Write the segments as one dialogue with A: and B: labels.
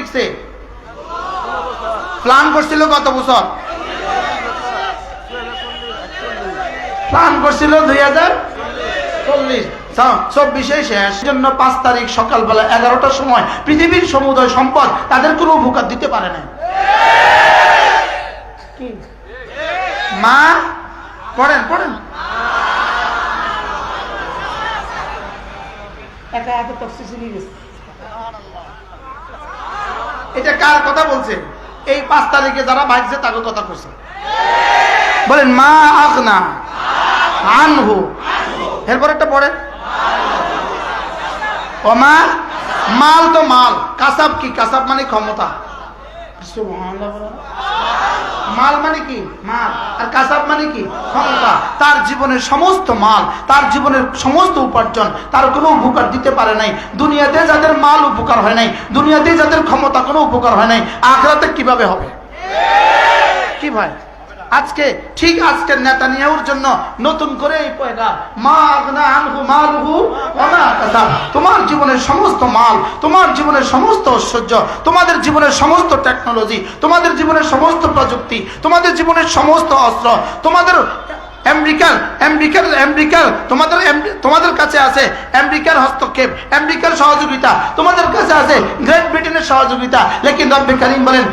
A: সিক্সে প্ল্যান করছিল কত বছর? প্ল্যান করছিল দুই হাজার চল্লিশ। চব্বিশে শেষ। জন্য পাঁচ তারিখ সকালবেলা এগারোটার সময় পৃথিবীর সমুদয় সম্পদ তাদের কোনো উপকার দিতে পারে না মা? পড়েন পড়েন। একা এত তফসিল গেছে। এটা কার কথা বলছে? এই পাঁচ তারিখে যারা ভাগছে তাকে কথা করছে বলেন, মা আগনা আনহু। এরপর একটা পড়ে। ও মা মাল তো মাল। কাসাব কি? কাসাব মানে ক্ষমতা। মাল মানে কি? মাল। আর কাসাব মানে কি? ক্ষমতা। তার জীবনের সমস্ত মাল, তার জীবনের সমস্ত উপার্জন, তার কোনো উপকার দিতে পারে নাই। দুনিয়াতে যাদের মাল উপকার হয় নাই, দুনিয়াতে যাদের ক্ষমতা কোনো উপকার হয় নাই, আখরাতে কীভাবে হবে? কি ভাই? আজকে, ঠিক আজকের নেতা নিয়াউর জন্য নতুন করে এই পয়গা মা আগনা আনহু মালহু ওয়া তোমার জীবনের সমস্ত মাল, তোমার জীবনের সমস্ত ঐশ্বর্য, তোমাদের জীবনের সমস্ত টেকনোলজি তোমাদের জীবনের সমস্ত প্রযুক্তি, তোমাদের জীবনের সমস্ত অস্ত্র, তোমাদের আমেরিকার আমেরিকার আমেরিকার তোমাদের তোমাদের কাছে আছে আমেরিকার হস্তক্ষেপ আমেরিকার সহযোগিতা, তোমাদের কাছে আছে গ্রেট ব্রিটেনের সহযোগিতা। লেকিন রব্বে করিম বলেন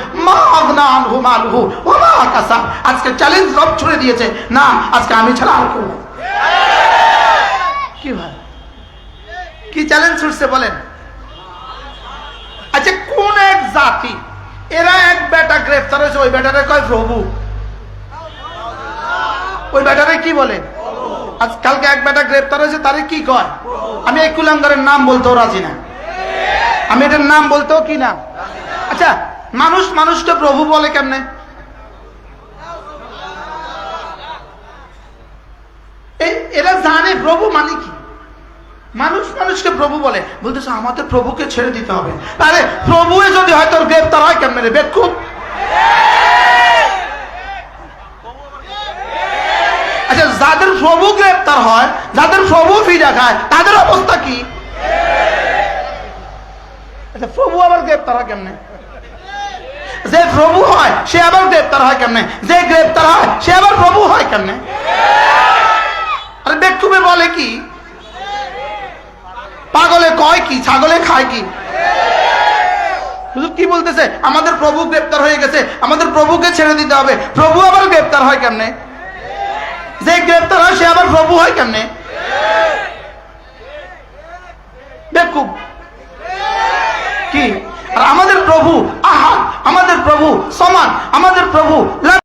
A: আজকে চ্যালেঞ্জ রব ছুড়ে দিয়েছে। না, আজকে আমি ছাড়া আর কেউ নেই। কি ভাই কি চ্যালেঞ্জ ছুটছে বলেন? আচ্ছা কোন এক জাতি, এরা এক বেটা গ্রেফতার হয়েছে, ওই বেটারে কয় প্রভু? ওই বেটারে কি বলে? আজ কালকে এক বেটা গ্রেপ্তার হয়েছে, তারে কি কয়? আমি এই কুলাঙ্গারের নাম বলতেও রাজি না। আমি এটার নাম বলতেও কি না? আচ্ছা মানুষ মানুষকে প্রভু বলে কেমনে? এরা জানে প্রভু মানে কি? মানুষ মানুষকে প্রভু বলে। বলতেছে, আমাদের প্রভুকে ছেড়ে দিতে হবে। আরে প্রভু যদি হয়, তোর গ্রেপ্তার হয় কেমনে রে বেকুব? আচ্ছা যাদের প্রভু গ্রেপ্তার হয়, যাদের প্রভু ফিরে খায়, তাদের অবস্থা কি? আচ্ছা প্রভু আবার গ্রেপ্তার হয় কেমনে? যে প্রভু হয়, সে আবার গ্রেপ্তার হয় কেমনে? যে গ্রেপ্তার হয়, সে আবার প্রভু হয় কেমনে? আরে, বেকুবে বলে কি? পাগলে কয় কি, ছাগলে খায় কি? কি বলতেছে? আমাদের প্রভু গ্রেপ্তার হয়ে গেছে, আমাদের প্রভুকে ছেড়ে দিতে হবে। প্রভু আবার গ্রেপ্তার হয় কেমনে? যে গ্রেপ্তার হয়, সে আবার প্রভু হয় কেমনে? বেকুব। কি? আর আমাদের প্রভু আহাদ, আমাদের প্রভু সমান, আমাদের প্রভু লা